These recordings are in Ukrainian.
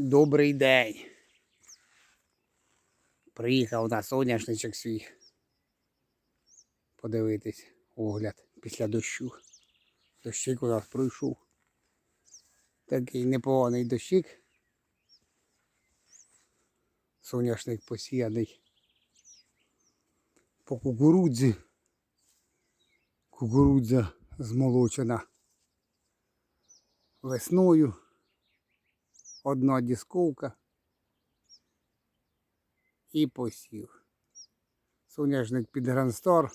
Добрий день. Приїхав на соняшничок свій. Подивитись огляд після дощу. Дощик у нас пройшов. Такий непоганий дощик. Соняшник посіяний. По кукурудзі. Кукурудза змолочена весною одна дісковка і посів. Соняшник під Грандстар,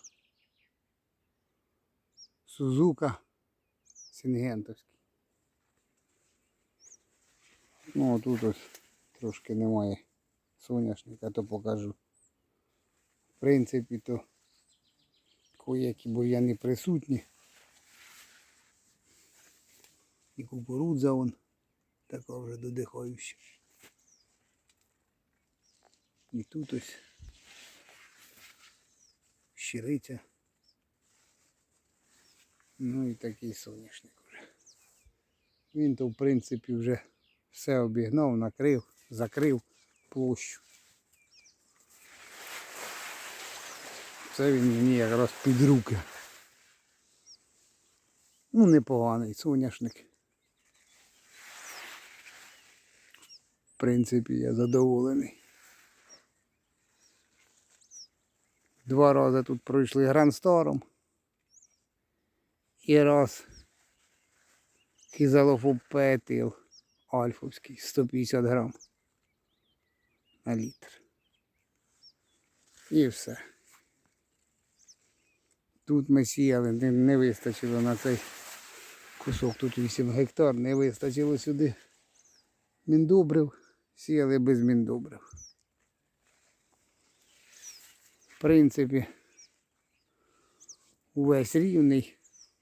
Сузука, Сінгентовський. Ну, тут ось трошки немає соняшника, то покажу. В принципі, то коякі бур'яни присутні. І кукурудза вон така вже додихаюча. І тут ось щириця. Ну і такий соняшник вже. Він то в принципі вже все обігнав, накрив, закрив площу. Це він мені якраз під руки. Ну, непоганий соняшник. Принципі, я задоволений. Два рази тут пройшли грандстаром. І раз кізалофопетил альфовський 150 грам на літр. І все. Тут ми сіяли, не, не вистачило на цей кусок, тут 8 гектар, не вистачило сюди міндобрив, сіяли без міндобрив. В принципі, увесь рівний,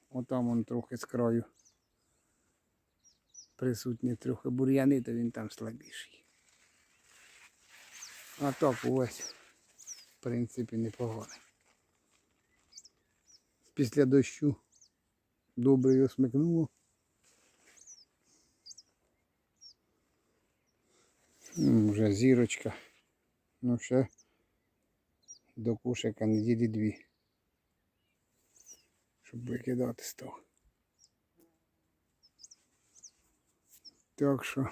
отам он трохи з краю. Присутні трохи бур'яни, то він там слабіший. А так увесь, в принципі, непоганий. Після дощу добре його смикнуло. Вже зірочка. Ну ще до кошика неділі дві. Щоб викидати став. Так що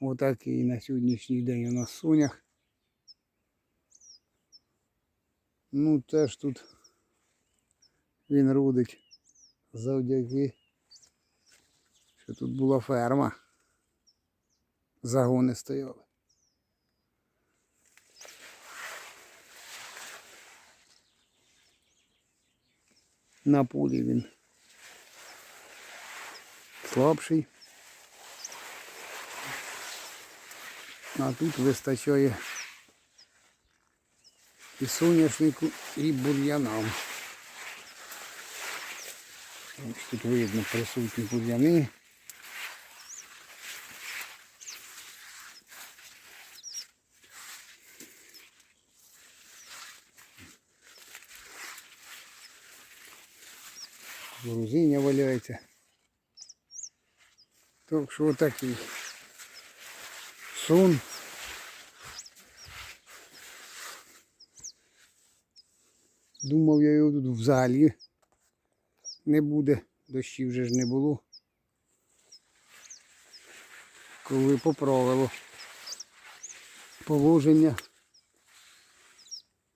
отакий на сьогоднішній день у нас сонях. Ну теж тут він родить завдяки, що тут була ферма. Загони стояли. На полі він слабший. А тут вистачає і соняшнику, і бур'янам. Тут видно присутні бур'яни. Грузиня валяється. Так що отакий сон. Думав я його тут взагалі не буде, дощів вже ж не було. Коли поправило положення,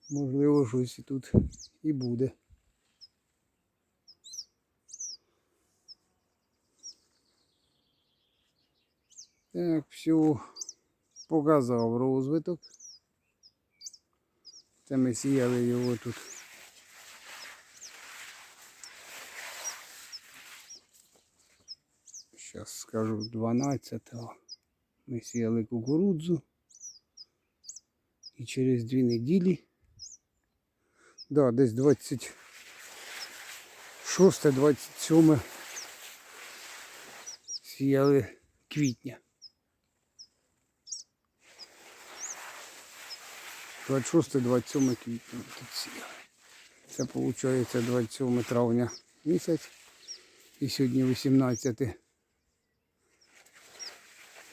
можливо, щось і тут і буде. Так, все, показав розвиток. Це ми сіяли його тут. Зараз скажу 12-го. Ми сіяли кукурудзу. І через дві неділі. Да, десь 26-27 сіяли квітня. 26-27 квітня тут сіяли. Це виходить 27 травня місяць. І сьогодні 18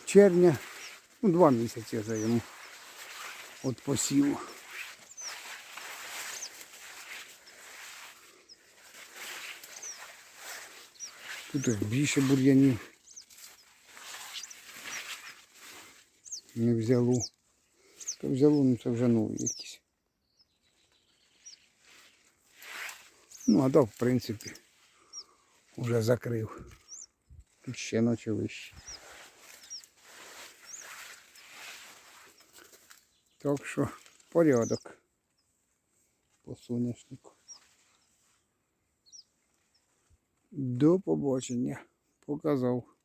червня, ну два місяці вже йому от посіву. Тут більше бур'янів. Не взяло. То взяло, ну це вже нові якісь. Ну, а так, в принципі, вже закрив. Тут ще ночі вище. Так що порядок по соняшнику. До побачення. Показав.